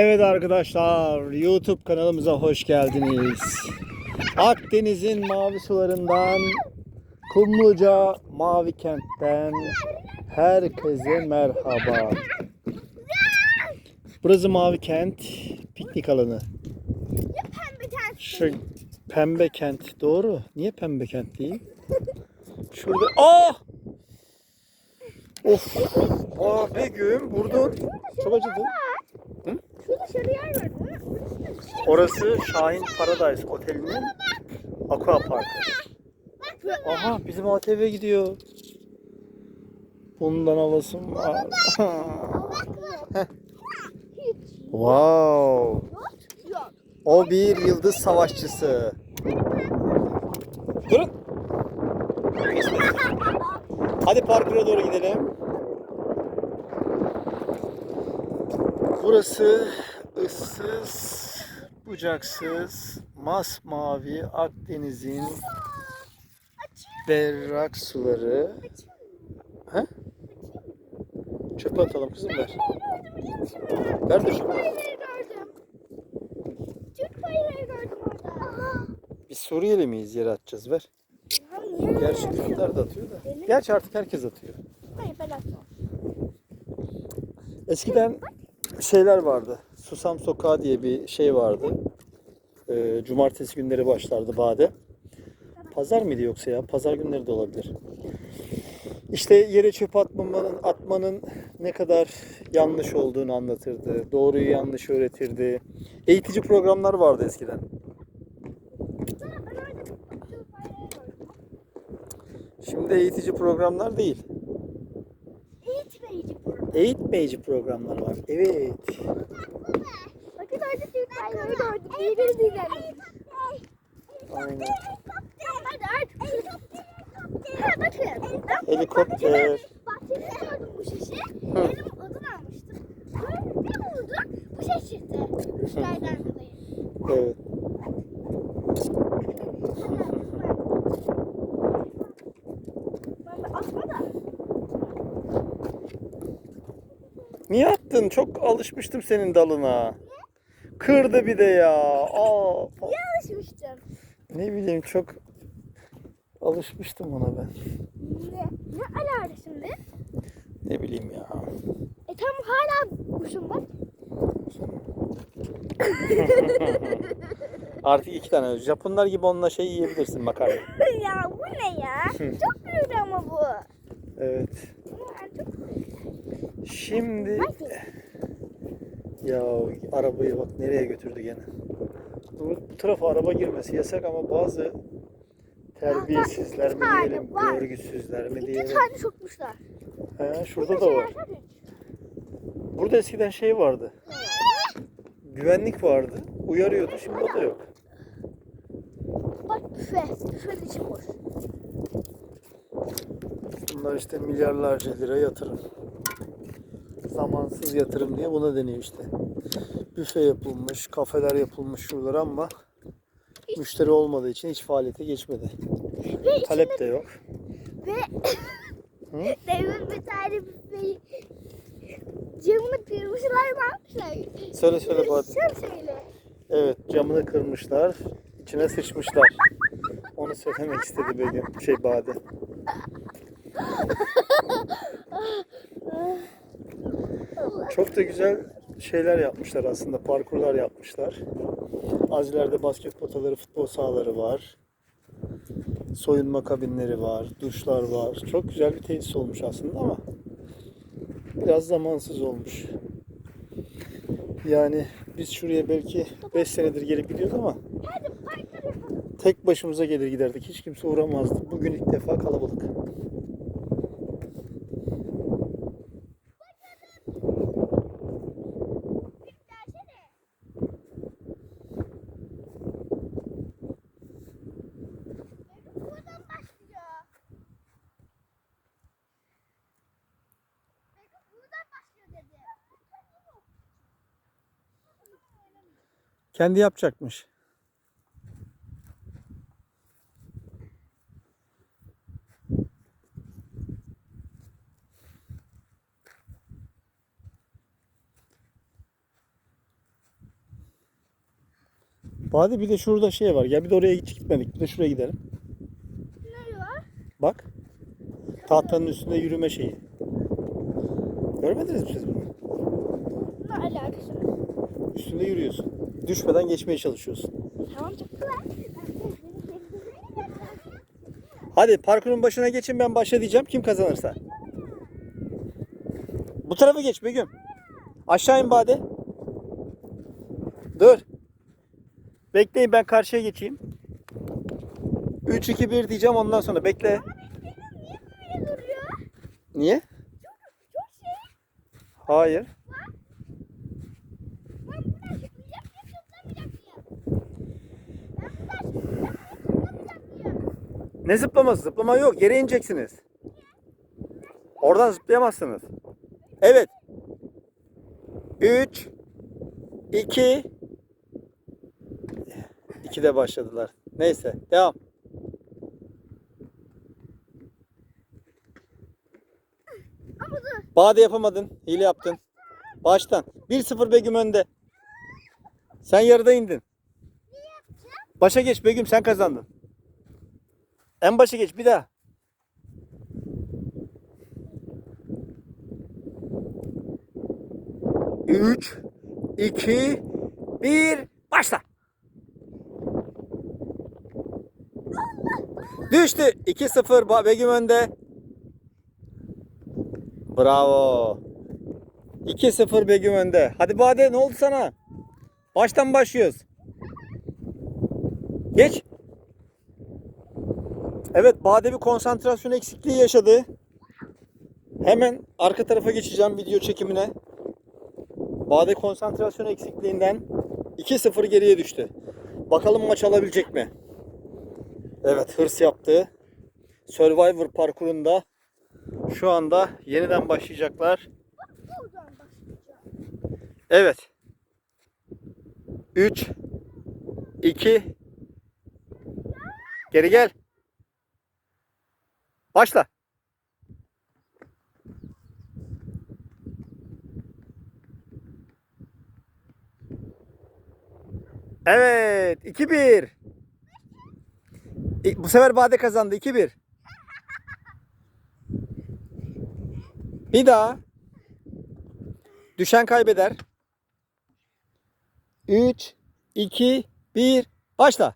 Evet arkadaşlar YouTube kanalımıza hoş geldiniz. Akdeniz'in mavi sularından Kumluca Mavi Kent'ten herkese merhaba. Burası Mavi Kent piknik alanı. Şu pembe kent doğru. Niye pembe kent değil? Şurada Aa! Of! Aa Begüm vurdun. Çok acıdı. Yer var. Orası Şahin Paradise Oteli'nin aqua parkı. Aha bizim ATV gidiyor. Bundan alasım var. Wow. O bir yıldız savaşçısı. Durun. Hadi parkura doğru gidelim. Burası ıssız, bucaksız, masmavi Akdeniz'in berrak suları. He? Çöpe atalım kızım ver. Ver de çöpe. Biz Suriyeli miyiz yere atacağız ver. Gerçi Türkler de atıyor da. Gerçi artık herkes atıyor. Hayır ben atmam. Eskiden şeyler vardı. Susam Sokağı diye bir şey vardı. Ee, cumartesi günleri başlardı Bade. Pazar mıydı yoksa ya? Pazar günleri de olabilir. İşte yere çöp atmamanın, atmanın ne kadar yanlış olduğunu anlatırdı. Doğruyu yanlış öğretirdi. Eğitici programlar vardı eskiden. Şimdi eğitici programlar değil. Eğitmeyici programlar var. Evet. Bakın orada bayrağı gördüm. Birbirinizi izleyin. Aynen. Ha bakın. Helikopter. bahçede gördüm bu şişi. Benim odun almıştım. Böyle bir vurdum. Bu şey çıktı. Rüzgardan dolayı. Evet. Ben de atma da. Niye attın? Çok alışmıştım senin dalına. Kırdı bir de ya. Aa, Niye alışmıştım? ne bileyim çok alışmıştım ona ben. Ne? Ne alardı şimdi? Ne bileyim ya. E tam hala kuşum bak. Artık iki tane. Japonlar gibi onunla şey yiyebilirsin makarna. ya bu ne ya? çok büyük ama bu. Evet. Şimdi ya arabayı bak nereye götürdü gene. Bu, bu tarafa araba girmesi yasak ama bazı terbiyesizler mi diyelim, var. görgüsüzler mi İki diyelim. tane sokmuşlar. He, şurada da var. Burada eskiden şey vardı. Güvenlik vardı. Uyarıyordu. Şimdi o da yok. Bak büfe. Büfenin içi boş. Bunlar işte milyarlarca lira yatırım. Zamansız yatırım diye buna deniyor işte. Büfe yapılmış, kafeler yapılmış şuralara ama müşteri olmadığı için hiç faaliyete geçmedi. Ve Talep de yok. Ve demin bir tane büfeyi camını kırmışlar mı yapmışlar? Söyle söyle Bahadır. Sen söyle. Evet camını kırmışlar. içine sıçmışlar. Onu söylemek istedi Begüm. Şey Bade. Çok da güzel şeyler yapmışlar aslında. Parkurlar yapmışlar. Az ileride basket potaları, futbol sahaları var. Soyunma kabinleri var, duşlar var. Çok güzel bir tesis olmuş aslında ama biraz zamansız olmuş. Yani biz şuraya belki 5 senedir gelip gidiyoruz ama tek başımıza gelir giderdik. Hiç kimse uğramazdı. Bugün ilk defa kalabalık. Kendi yapacakmış. Bade bir de şurada şey var. Gel bir de oraya hiç gitmedik. Bir de şuraya gidelim. Ne var? Bak. Tahtanın üstünde yürüme şeyi. Görmediniz mi siz bunu? Ne alakası var? Üstünde yürüyorsun. Düşmeden geçmeye çalışıyorsun. Tamam. Hadi parkurun başına geçin ben başla diyeceğim. Kim kazanırsa. Bu tarafa geç Begüm. Aşağı in Bade. Dur. Bekleyin ben karşıya geçeyim. 3 2 1 diyeceğim ondan sonra bekle. Niye şey. Hayır. Ne zıplaması? Zıplama yok. Yere ineceksiniz. Oradan zıplayamazsınız. Evet. 3 2 2 de başladılar. Neyse, devam. Bade yapamadın. Hile yaptın. Baştan. 1-0 Begüm önde. Sen yarıda indin. Başa geç Begüm sen kazandın. En başa geç bir daha. Üç, iki, bir, başla. Düştü. 2-0 Ba- Begüm önde. Bravo. 2-0 Begüm önde. Hadi Bade ne oldu sana? Baştan başlıyoruz. Geç. Evet Bade bir konsantrasyon eksikliği yaşadı. Hemen arka tarafa geçeceğim video çekimine. Bade konsantrasyon eksikliğinden 2-0 geriye düştü. Bakalım maç alabilecek mi? Evet hırs yaptı. Survivor parkurunda şu anda yeniden başlayacaklar. Evet. 3 2 Geri gel. Başla. Evet, 2-1. İ- Bu sefer Bade kazandı 2-1. Bir daha. Düşen kaybeder. 3, 2, 1, başla.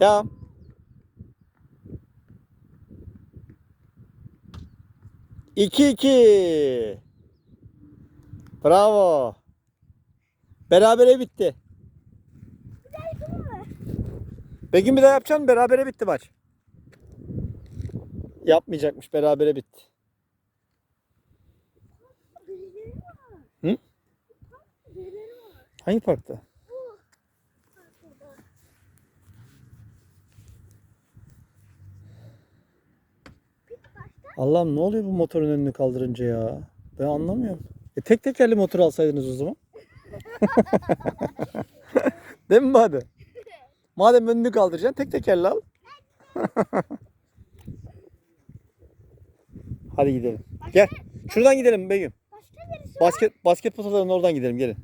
Devam. İki iki. Bravo. Berabere bitti. Begüm bir daha yapacaksın berabere bitti maç. Yapmayacakmış berabere bitti. Hı? Hangi parkta? Bu. Bak burada. Bir başta Allah'ım ne oluyor bu motorun önünü kaldırınca ya? Ben anlamıyorum. E tek tekerli motor alsaydınız o zaman. Değil mi madem? Madem önünü kaldıracaksın tek tekerli al. Hadi gidelim. Gel. Şuradan gidelim Begüm. Basket basket potalarının oradan gidelim gelin.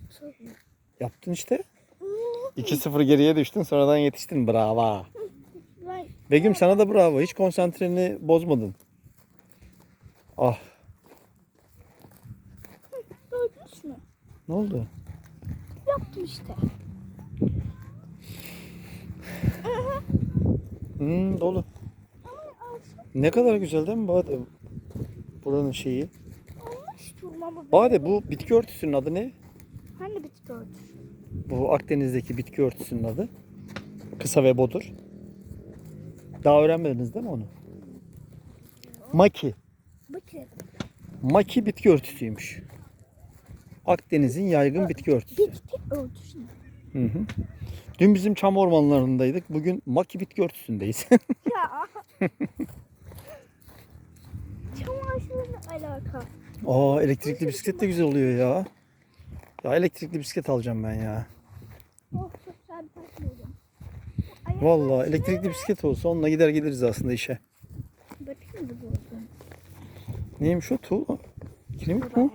Mısın? Yaptın işte. Oo, 2-0 geriye düştün sonradan yetiştin. Bravo. Begüm sana da bravo. Hiç konsantreni bozmadın. Ah gördünüz mü? ne oldu? Yaptım işte. Hmm, dolu. Ne kadar güzel değil mi Bade? Buranın şeyi. olmuş durmamı. Bade bu bitki örtüsünün adı ne? Hani bitki örtü? Bu Akdeniz'deki bitki örtüsünün adı. Kısa ve bodur. Daha öğrenmediniz değil mi onu? Maki. Bakın. Maki bitki örtüsüymüş. Akdeniz'in yaygın bitki örtüsü. Bitki örtüsü. Hı hı. Dün bizim çam ormanlarındaydık. Bugün Maki bitki örtüsündeyiz. Ya. Çamaşırla alaka. Aa elektrikli bisiklet de güzel oluyor ya. Ya elektrikli bisiklet alacağım ben ya. Oh çok güzel bir buldum. Vallahi elektrikli bisiklet olsa onunla gider geliriz aslında işe. Neymiş o? Tuğla. Kiremit mi?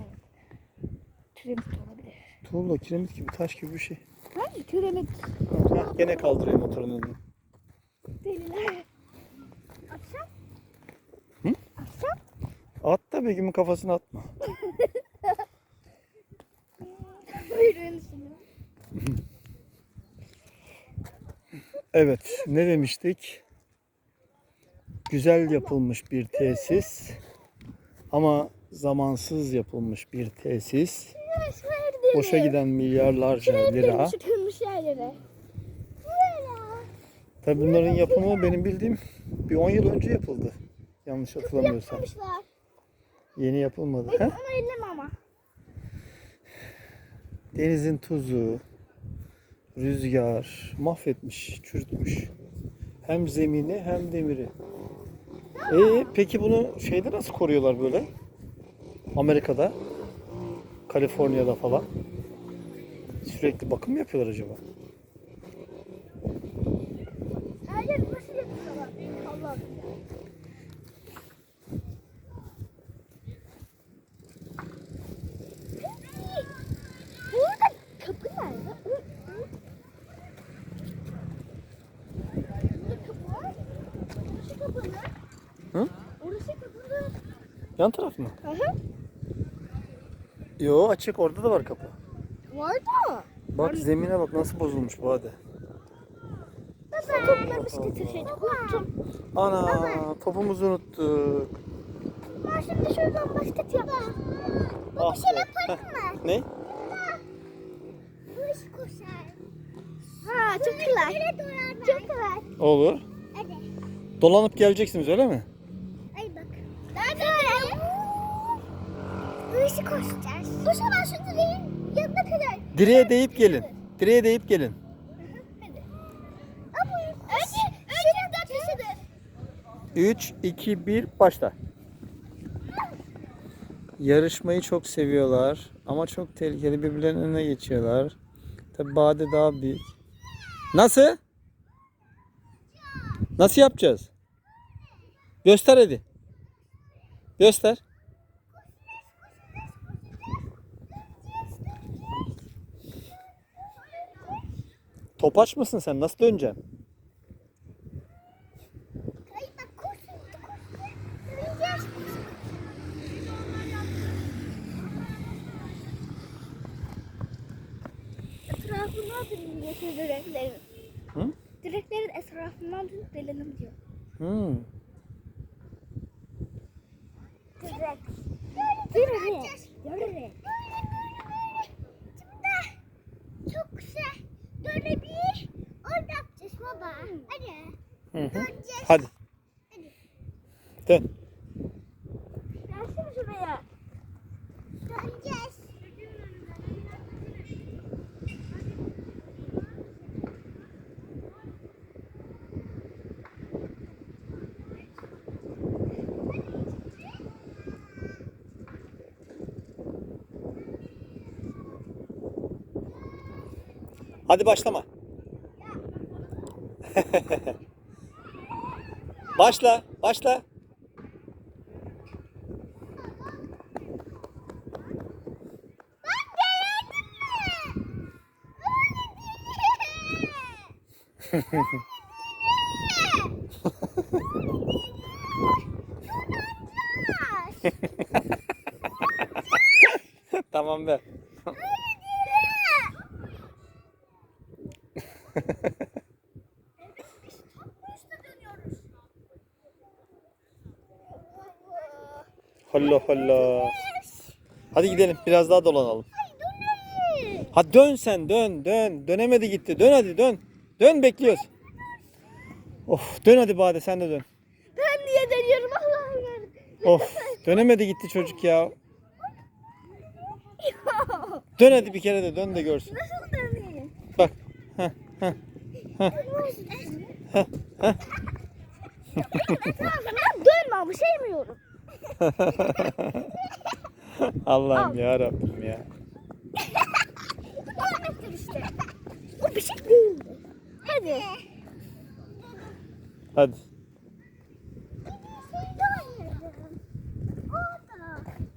Trimit olabilir. Tuğla, kiremit gibi, taş gibi bir şey. Hangi kiremit Ha, gene kaldırıyor motorun önünü. deliler? Akşam? Hı? Akşam? At da Begüm'ün kafasına atma. Evet, ne demiştik? Güzel yapılmış bir tesis ama zamansız yapılmış bir tesis. Boşa giden milyarlarca lira. Tabii bunların yapımı benim bildiğim bir 10 yıl önce yapıldı. Yanlış hatırlamıyorsam. Yeni yapılmadı. He? Denizin tuzu, rüzgar mahvetmiş, çürütmüş. Hem zemini hem demiri. E peki bunu şeyde nasıl koruyorlar böyle? Amerika'da, Kaliforniya'da falan. Sürekli bakım yapıyorlar acaba? Her yer nasıl yapıyorlar? Allah'ım. Burada kapı nerede? Burada kapı var. Orası kapı mı? Hı? Orası kapı mı? Yan taraf mı? Hı hı. Yo açık orada da var kapı. Var da. Bak zemine bak nasıl bozulmuş bu hadi. Nasıl toplarımızı getirseydik? Unuttum. Ana topumuzu unuttuk. Ben şimdi şuradan basket yapayım. Ah be. yapalım mı? Ne? Bu iş koşar. Ha çok kolay. Çok kolay. Olur. Hadi. Dolanıp geleceksiniz öyle mi? Bu işi koşacağız. O zaman şu direğin yanına kadar. Direğe deyip gelin. Direğe deyip gelin. Hadi. Ama önce, önce dört 3, 2, 1 başla. Yarışmayı çok seviyorlar ama çok tehlikeli birbirlerinin önüne geçiyorlar. Tabi Bade daha büyük. Nasıl? Nasıl yapacağız? Göster hadi. Göster. Topaç mısın sen? Nasıl döneceksin? Etrafından dönün diyor direklerin. Hı? Direklerin etrafından dönüp diyor. Hmm. Direkt. Direkt. Direkt. Şimdi çok güzel dönebilir. Orada yapacağız baba. Hadi. Hı hı. Döneceğiz. Hadi. Dön. Gelsene şuraya. Döneceğiz. Hadi başlama. başla, başla. tamam be. Holla holla. Hadi gidelim biraz daha dolanalım. Hadi dön sen dön dön. Dönemedi gitti. Dön hadi dön. Dön bekliyoruz. Of dön hadi Bade sen de dön. Ben niye dönüyorum Allah'ım. Of dönemedi gitti çocuk ya. Dön hadi bir kere de dön de görsün. Nasıl döneyim? Bak. Heh, heh. Etrafına dönme ama sevmiyorum. Allah'ım ya Rabbim ya. Dönmektir işte. Bu bir şey değildi. Hadi. Hadi.